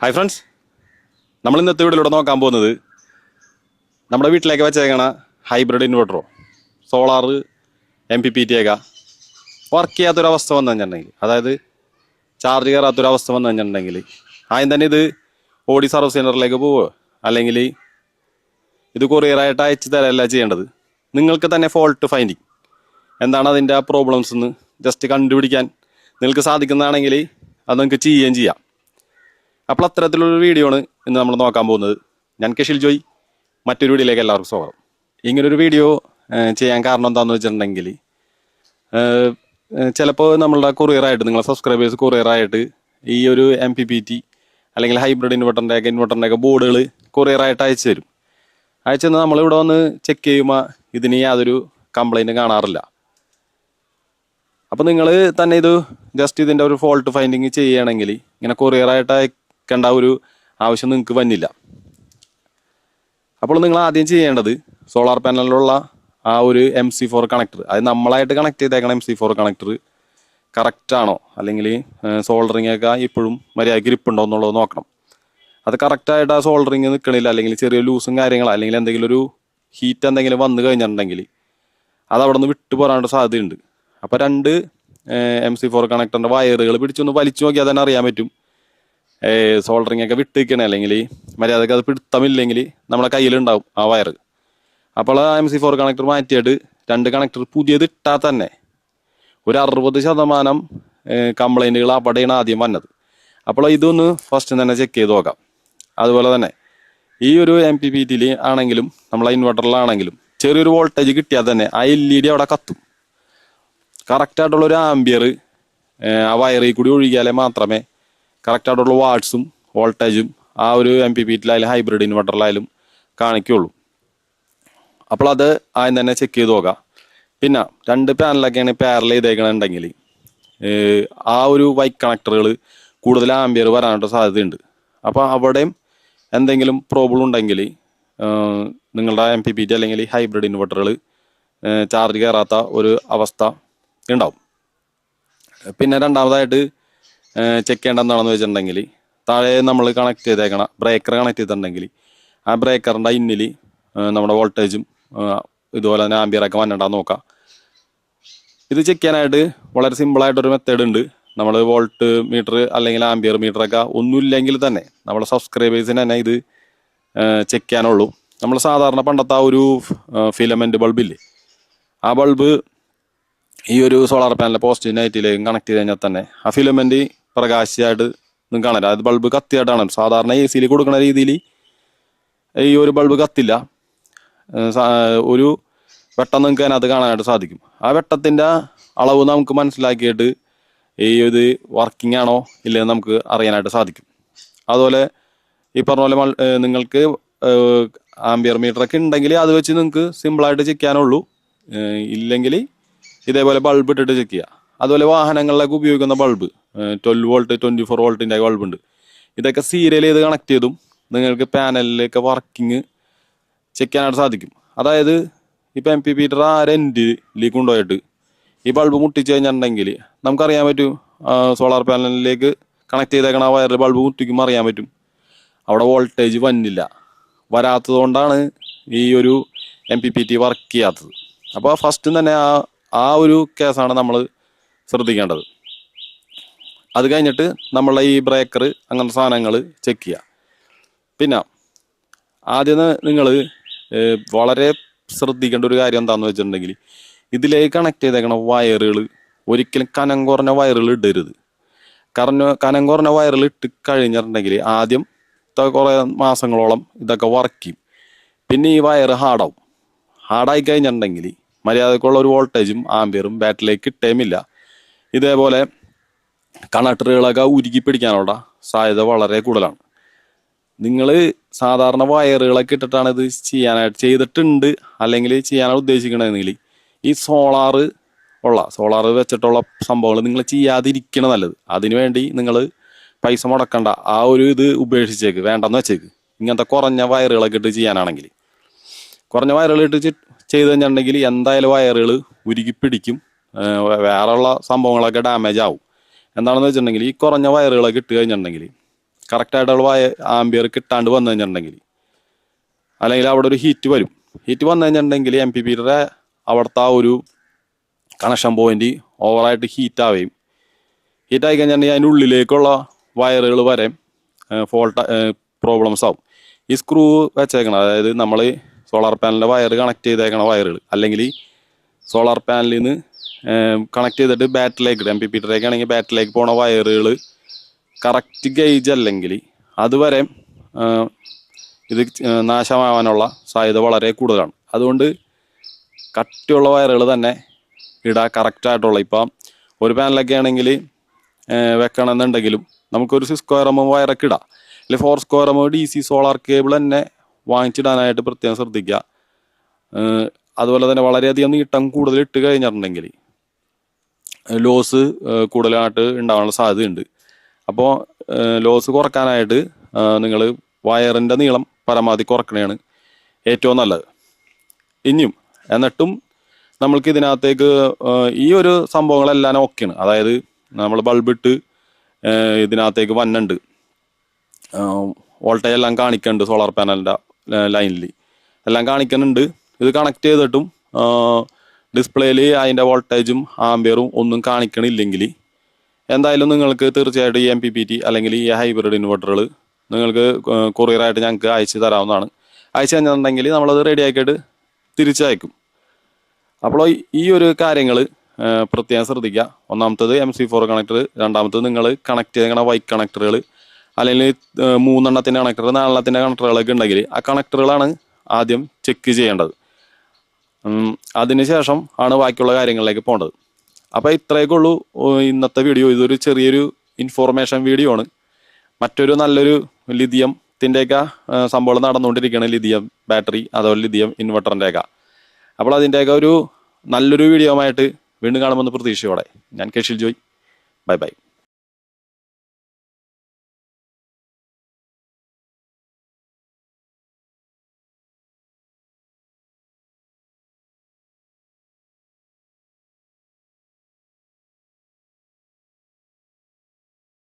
Hi friends നമ്മൾ ഇന്നത്തെ വീട്ടിലൂടെ നോക്കാൻ പോകുന്നത് നമ്മുടെ വീട്ടിലേക്ക് വെച്ചേക്കണ hybrid ഇൻവെർട്ടറോ solar M P P T ഒക്കെ വർക്ക് ചെയ്യാത്തൊരവസ്ഥ വന്നു കഴിഞ്ഞിട്ടുണ്ടെങ്കിൽ അതായത് ചാർജ് കയറാത്തൊരവസ്ഥ വന്നു കഴിഞ്ഞിട്ടുണ്ടെങ്കിൽ ആദ്യം തന്നെ ഇത് ഓഡി സർവീസ് സെന്ററിലേക്ക് പോവുക. അല്ലെങ്കിൽ ഇത് കൊറിയറായിട്ട് അയച്ചു തരല്ല ചെയ്യേണ്ടത്. നിങ്ങൾക്ക് തന്നെ ഫോൾട്ട് ഫൈൻഡിങ് എന്താണ് അതിന്റെ പ്രോബ്ലംസ് എന്ന് ജസ്റ്റ് കണ്ടുപിടിക്കാൻ നിങ്ങൾക്ക് സാധിക്കുന്നതാണെങ്കിൽ അത് നിങ്ങൾക്ക് ചെയ്യുകയും ചെയ്യാം. അപ്പോൾ അത്തരത്തിലുള്ളൊരു വീഡിയോ ആണ് ഇന്ന് നമ്മൾ നോക്കാൻ പോകുന്നത്. ഞാൻ കെഷിൽ ജോയ്. മറ്റൊരു വീഡിയോയിലേക്ക് എല്ലാവർക്കും സ്വാഗതം. ഇങ്ങനൊരു വീഡിയോ ചെയ്യാൻ കാരണം എന്താണെന്ന് വെച്ചിട്ടുണ്ടെങ്കിൽ ചിലപ്പോൾ നമ്മളുടെ കൊറിയറായിട്ട് നിങ്ങളെ സബ്സ്ക്രൈബേഴ്സ് കൊറിയറായിട്ട് ഈ ഒരു എം പി പി ടി അല്ലെങ്കിൽ ഹൈബ്രിഡ് ഇൻവെർട്ടറിന്റെ ഒക്കെ ഇൻവെർട്ടറിന്റെ ഒക്കെ ബോർഡുകൾ കൊറിയറായിട്ട് അയച്ചു തരും. അയച്ചു തന്നാൽ നമ്മളിവിടെ വന്ന് ചെക്ക് ചെയ്യുമ്പോൾ ഇതിന് യാതൊരു കംപ്ലൈന്റും കാണാറില്ല. അപ്പോൾ നിങ്ങൾ തന്നെ ഇത് ജസ്റ്റ് ഇതിന്റെ ഒരു ഫോൾട്ട് ഫൈൻഡിങ് ചെയ്യുകയാണെങ്കിൽ ഇങ്ങനെ കൊറിയറായിട്ട് അയക്കേണ്ട ഒരു ആവശ്യം നിങ്ങൾക്ക് വന്നില്ല. അപ്പോൾ നിങ്ങൾ ആദ്യം ചെയ്യേണ്ടത് സോളാർ പാനലിലുള്ള ആ ഒരു എം സി ഫോർ കണക്ടർ അത് നമ്മളായിട്ട് കണക്ട് ചെയ്തേക്കണ എം സി ഫോർ കണക്ടർ കറക്റ്റാണോ അല്ലെങ്കിൽ സോൾഡറിങ് ഒക്കെ ഇപ്പോഴും മര്യാദയ്ക്ക് ഇരിപ്പുണ്ടോ എന്നുള്ളത് നോക്കണം. അത് കറക്റ്റായിട്ട് ആ സോൾഡറിങ് നിൽക്കണില്ല അല്ലെങ്കിൽ ചെറിയ ലൂസും കാര്യങ്ങളോ അല്ലെങ്കിൽ എന്തെങ്കിലും ഒരു ഹീറ്റ് എന്തെങ്കിലും വന്നു കഴിഞ്ഞിട്ടുണ്ടെങ്കിൽ അത് അവിടെ നിന്ന് വിട്ടു സാധ്യതയുണ്ട്. അപ്പോൾ രണ്ട് എം സി ഫോർ കണക്ടറിന്റെ വയറുകൾ പിടിച്ചൊന്ന് വലിച്ചു നോക്കിയാൽ തന്നെ അറിയാൻ പറ്റും. സോൾഡറിങ് ഒക്കെ വിട്ടിരിക്കണേ അല്ലെങ്കിൽ മര്യാദയ്ക്ക് അത് പിടുത്തമില്ലെങ്കിൽ നമ്മുടെ കയ്യിലുണ്ടാവും ആ വയർ അപ്പോൾ ആ എം സി ഫോർ കണക്ടർ മാറ്റിയിട്ട് രണ്ട് കണക്ടർ പുതിയത് ഇട്ടാൽ തന്നെ ഒരു അറുപത് ശതമാനം കംപ്ലൈന്റുകൾ അവിടെയാണ് ആദ്യം വന്നത്. അപ്പോൾ ഇതൊന്ന് ഫസ്റ്റ് തന്നെ ചെക്ക് ചെയ്ത് നോക്കാം. അതുപോലെ തന്നെ ഈ ഒരു എം പി പി ടിയിൽ ആണെങ്കിലും നമ്മളെ ഇൻവെർട്ടറിലാണെങ്കിലും ചെറിയൊരു വോൾട്ടേജ് കിട്ടിയാൽ തന്നെ ആ എൽ ഇ ഡി അവിടെ കത്തും. കറക്റ്റായിട്ടുള്ള ഒരു ആംബിയർ ആ വയറിൽ കൂടി ഒഴുകിയാലേ മാത്രമേ കറക്റ്റായിട്ടുള്ള വാട്ട്സും വോൾട്ടേജും ആ ഒരു എം പി പിറ്റിലായാലും ഹൈബ്രിഡ് ഇൻവെർട്ടറിലായാലും കാണിക്കുള്ളൂ. അപ്പോൾ അത് ആദ്യം തന്നെ ചെക്ക് ചെയ്ത് നോക്കാം. പിന്നെ രണ്ട് പാനലൊക്കെയാണ് പാരൽ ചെയ്തേക്കണമെന്നുണ്ടെങ്കിൽ ആ ഒരു വൈക്ക് കണക്ടറുകൾ കൂടുതൽ ആംബിയർ വരാനായിട്ട് സാധ്യതയുണ്ട്. അപ്പോൾ അവിടെയും എന്തെങ്കിലും പ്രോബ്ലം ഉണ്ടെങ്കിൽ നിങ്ങളുടെ എം പി പി ടി അല്ലെങ്കിൽ ഹൈബ്രിഡ് ഇൻവെർട്ടറുകൾ ചാർജ് കയറാത്ത ഒരു അവസ്ഥ ഉണ്ടാവും. പിന്നെ രണ്ടാമതായിട്ട് ചെക്ക് ചെയ്യേണ്ട എന്താണെന്ന് വെച്ചിട്ടുണ്ടെങ്കിൽ താഴെ നമ്മൾ കണക്ട് ചെയ്തേക്കണ ബ്രേക്കർ കണക്ട് ചെയ്തിട്ടുണ്ടെങ്കിൽ ആ ബ്രേക്കറിന്റെ ഇന്നിൽ നമ്മുടെ വോൾട്ടേജും ഇതുപോലെ തന്നെ ആംബിയറൊക്കെ വന്നിട്ടാന്ന് നോക്കാം. ഇത് ചെക്ക് ചെയ്യാനായിട്ട് വളരെ സിമ്പിളായിട്ടൊരു മെത്തേഡ് ഉണ്ട്. നമ്മൾ വോൾട്ട് മീറ്റർ അല്ലെങ്കിൽ ആംബിയർ മീറ്ററൊക്കെ ഒന്നുമില്ലെങ്കിൽ തന്നെ നമ്മുടെ സബ്സ്ക്രൈബേഴ്സിന് തന്നെ ഇത് ചെക്ക് ചെയ്യാനുള്ളൂ. നമ്മൾ സാധാരണ പണ്ടത്തെ ആ ഒരു ഫിലമെന്റ് ബൾബില്ലേ ആ ബൾബ് ഈ ഒരു സോളാർ പാനൽ പോസ്റ്റ് നൈറ്റിലേക്കും കണക്ട് ചെയ്ത് കഴിഞ്ഞാൽ തന്നെ ആ ഫിലമെന്റ് പ്രകാശിയായിട്ട് നിങ്ങൾക്ക് കാണാം. അത് ബൾബ് കത്തിയായിട്ടാണ്. സാധാരണ എ സിയിൽ കൊടുക്കുന്ന രീതിയിൽ ഈ ഒരു ബൾബ് കത്തില്ല. ഒരു വെട്ടം നിങ്ങൾക്ക് അതിനകത്ത് കാണാനായിട്ട് സാധിക്കും. ആ വെട്ടത്തിന്റെ അളവ് നമുക്ക് മനസ്സിലാക്കിയിട്ട് ഈ ഇത് വർക്കിംഗ് ആണോ ഇല്ലയെന്ന് നമുക്ക് അറിയാനായിട്ട് സാധിക്കും. അതുപോലെ ഈ പറഞ്ഞ പോലെ നിങ്ങൾക്ക് ആംബിയർ മീറ്റർ ഒക്കെ ഉണ്ടെങ്കിൽ അത് വെച്ച് നിങ്ങൾക്ക് സിമ്പിളായിട്ട് ചിക്കാനുള്ളൂ ഇല്ലെങ്കിൽ ഇതേപോലെ ബൾബ് ഇട്ടിട്ട് ചെക്ക് ചെയ്യുക അതുപോലെ വാഹനങ്ങളിലൊക്കെ ഉപയോഗിക്കുന്ന bulb twelve volt twenty four വോൾട്ടിന്റെ ഉണ്ട്. ഇതൊക്കെ സീരിയൽ ചെയ്ത് കണക്ട് ചെയ്തും നിങ്ങൾക്ക് പാനലിലൊക്കെ വർക്കിംഗ് ചെക്ക് ചെയ്യാനായിട്ട് സാധിക്കും. അതായത് ഇപ്പം എം പി പീറ്റർ ആ എൻഡിലേക്ക് കൊണ്ടുപോയിട്ട് ഈ ബൾബ് മുട്ടിച്ച് കഴിഞ്ഞിട്ടുണ്ടെങ്കിൽ നമുക്കറിയാൻ പറ്റും സോളാർ പാനലിലേക്ക് കണക്ട് ചെയ്തേക്കണ ആ വയറിൽ ബൾബ് മുട്ടിക്കുമ്പോൾ അറിയാൻ പറ്റും. അവിടെ വോൾട്ടേജ് വന്നില്ല. വരാത്തത് കൊണ്ടാണ് ഈ ഒരു M P P T work ചെയ്യാത്തത്. അപ്പോൾ ഫസ്റ്റ് തന്നെ ആ ആ ഒരു കേസാണ് നമ്മൾ ശ്രദ്ധിക്കേണ്ടത്. അത് കഴിഞ്ഞിട്ട് നമ്മളെ ഈ ബ്രേക്കർ അങ്ങനത്തെ സാധനങ്ങൾ ചെക്ക് ചെയ്യുക പിന്നെ ആദ്യം നിങ്ങൾ വളരെ ശ്രദ്ധിക്കേണ്ട ഒരു കാര്യം എന്താണെന്ന് വെച്ചിട്ടുണ്ടെങ്കിൽ ഇതിലേക്ക് കണക്ട് ചെയ്തേക്കണ വയറുകൾ ഒരിക്കലും കനം കുറഞ്ഞ വയറുകൾ ഇടരുത്. കറഞ്ഞ കനം കുറഞ്ഞ വയറുകൾ ഇട്ട് കഴിഞ്ഞിട്ടുണ്ടെങ്കിൽ ആദ്യം ഇതൊക്കെ കുറേ മാസങ്ങളോളം ഇതൊക്കെ വർക്ക് ചെയ്യും. പിന്നെ ഈ വയറ് ഹാർഡാവും ഹാർഡായി കഴിഞ്ഞിട്ടുണ്ടെങ്കിൽ മര്യാദക്കുള്ള ഒരു വോൾട്ടേജും ആംബിയറും ബാറ്ററിയിലേക്ക് കിട്ടേമില്ല ഇതേപോലെ കണക്ടറുകളൊക്കെ ഉരുക്കി പിടിക്കാനുള്ള സാധ്യത വളരെ കൂടുതലാണ്. നിങ്ങൾ സാധാരണ വയറുകളൊക്കെ ഇട്ടിട്ടാണ് ഇത് ചെയ്യാനായിട്ട് ചെയ്തിട്ടുണ്ട് അല്ലെങ്കിൽ ചെയ്യാനാണ് ഉദ്ദേശിക്കണമെങ്കിൽ ഈ സോളാറ് ഉള്ള സോളാർ വെച്ചിട്ടുള്ള സംഭവങ്ങൾ നിങ്ങൾ ചെയ്യാതിരിക്കണ നല്ലത്. അതിനുവേണ്ടി നിങ്ങൾ പൈസ മുടക്കണ്ട. ആ ഒരു ഇത് ഉപേക്ഷിച്ചേക്ക് വേണ്ടെന്ന് വെച്ചേക്ക്. ഇങ്ങനത്തെ കുറഞ്ഞ വയറുകളൊക്കെ ഇട്ട് ചെയ്യാനാണെങ്കിൽ. കുറഞ്ഞ വയറുകൾ ഇട്ട് ചെയ്ത് കഴിഞ്ഞിട്ടുണ്ടെങ്കിൽ എന്തായാലും വയറുകൾ ഉരുകി പിടിക്കും. വേറെയുള്ള സംഭവങ്ങളൊക്കെ ഡാമേജ് ആവും. എന്താണെന്ന് വെച്ചിട്ടുണ്ടെങ്കിൽ ഈ കുറഞ്ഞ വയറുകളൊക്കെ ഇട്ട് കഴിഞ്ഞിട്ടുണ്ടെങ്കിൽ കറക്റ്റായിട്ടുള്ള വയ ആംബിയർ കിട്ടാണ്ട് വന്നു കഴിഞ്ഞിട്ടുണ്ടെങ്കിൽ അല്ലെങ്കിൽ അവിടെ ഒരു ഹീറ്റ് വരും. ഹീറ്റ് വന്നു കഴിഞ്ഞിട്ടുണ്ടെങ്കിൽ എം പി പിയുടെ അവിടുത്തെ ആ ഒരു കണക്ഷൻ പോയിന്റ് ഓവറായിട്ട് ഹീറ്റ് ആവുകയും ഹീറ്റ് ആയി കഴിഞ്ഞിട്ടുണ്ടെങ്കിൽ അതിന്റെ ഉള്ളിലേക്കുള്ള വയറുകൾ വരെ ഫോൾട്ട് പ്രോബ്ലംസ് ആവും. ഈ സ്ക്രൂ വെച്ചേക്കണം അതായത് നമ്മൾ സോളാർ പാനലിന്റെ വയർ കണക്ട് ചെയ്തേക്കണ വയറുകൾ അല്ലെങ്കിൽ സോളാർ പാനലിൽ നിന്ന് കണക്ട് ചെയ്തിട്ട് ബാറ്ററിലേക്ക് എം പി പീറ്ററിലേക്ക് ആണെങ്കിൽ ബാറ്ററിലേക്ക് പോണ വയറുകൾ കറക്റ്റ് ഗേജ് അല്ലെങ്കിൽ അതുവരെ ഇത് നാശമാവാനുള്ള സാധ്യത വളരെ കൂടുതലാണ്. അതുകൊണ്ട് കട്ടിയുള്ള വയറുകൾ തന്നെ ഇടാ കറക്റ്റായിട്ടുള്ള ഇപ്പം ഒരു പാനലൊക്കെ ആണെങ്കിൽ വെക്കണമെന്നുണ്ടെങ്കിലും നമുക്കൊരു സിക്സ് സ്ക്വയർ എം വയറൊക്കെ ഇടാം. അല്ലെങ്കിൽ four square M D C solar cable തന്നെ വാങ്ങിച്ചിടാനായിട്ട് പ്രത്യേകം ശ്രദ്ധിക്കുക. അതുപോലെ തന്നെ വളരെയധികം നീട്ടം കൂടുതൽ ഇട്ട് കഴിഞ്ഞിട്ടുണ്ടെങ്കിൽ ലോസ് കൂടുതലായിട്ട് ഉണ്ടാവാനുള്ള സാധ്യതയുണ്ട്. അപ്പോൾ ലോസ് കുറക്കാനായിട്ട് നിങ്ങൾ വയറിന്റെ നീളം പരമാവധി കുറക്കണതാണ് ഏറ്റവും നല്ലത്. ഇനിയും എന്നിട്ടും നമ്മൾക്ക് ഇതിനകത്തേക്ക് ഈ ഒരു സംഭവങ്ങളെല്ലാം ഓക്കെയാണ്. അതായത് നമ്മൾ ബൾബിട്ട് ഇതിനകത്തേക്ക് വന്നുണ്ട് വോൾട്ടേജ് എല്ലാം കാണിക്കുന്നുണ്ട് സോളാർ പാനലിന്റെ ലൈനിൽ എല്ലാം കാണിക്കുന്നുണ്ട്. ഇത് കണക്ട് ചെയ്തിട്ടും ഡിസ്പ്ലേയിൽ അതിന്റെ വോൾട്ടേജും ആംബിയറും ഒന്നും കാണിക്കണില്ലെങ്കിൽ എന്തായാലും നിങ്ങൾക്ക് തീർച്ചയായിട്ടും ഈ എം പി പി ടി അല്ലെങ്കിൽ ഈ ഹൈബ്രിഡ് ഇൻവെർട്ടറുകൾ നിങ്ങൾക്ക് കൊറിയറായിട്ട് ഞങ്ങൾക്ക് അയച്ചു തരാവുന്നതാണ്. അയച്ചു തന്നിട്ടുണ്ടെങ്കിൽ നമ്മളത് റെഡി ആക്കിയിട്ട് തിരിച്ചയക്കും. അപ്പോൾ ഈ ഒരു കാര്യങ്ങൾ പ്രത്യേകം ശ്രദ്ധിക്കുക. ഒന്നാമത്തത് എം സി ഫോർ കണക്ടർ രണ്ടാമത്തത് നിങ്ങൾ കണക്ട് ചെയ്യുന്ന വൈ കണക്ടറുകൾ അല്ലെങ്കിൽ മൂന്നെണ്ണത്തിന്റെ കണക്ടർ നാലെണ്ണത്തിന്റെ കണക്ടറുകളൊക്കെ ഉണ്ടെങ്കിൽ ആ കണക്ടറുകളാണ് ആദ്യം ചെക്ക് ചെയ്യേണ്ടത്. അതിനുശേഷം ആണ് ബാക്കിയുള്ള കാര്യങ്ങളിലേക്ക് പോകേണ്ടത്. അപ്പോൾ ഇത്രയൊക്കെ ഉള്ളൂ. ഇന്നത്തെ വീഡിയോ ഇതൊരു ചെറിയൊരു ഇൻഫോർമേഷൻ വീഡിയോ ആണ്. മറ്റൊരു നല്ലൊരു ലിഥിയത്തിന്റെയൊക്കെ സംഭവം നടന്നുകൊണ്ടിരിക്കുകയാണ്. ലിഥിയം ബാറ്ററി അതുപോലെ ലിഥിയം ഇൻവെർട്ടറിന്റെയൊക്കെ അപ്പോൾ അതിന്റെയൊക്കെ ഒരു നല്ലൊരു വീഡിയോ ആയിട്ട് വീണ്ടും കാണുമെന്ന് പ്രതീക്ഷയോടെ. ഞാൻ കെഷിൽ ജോയ്. Bye bye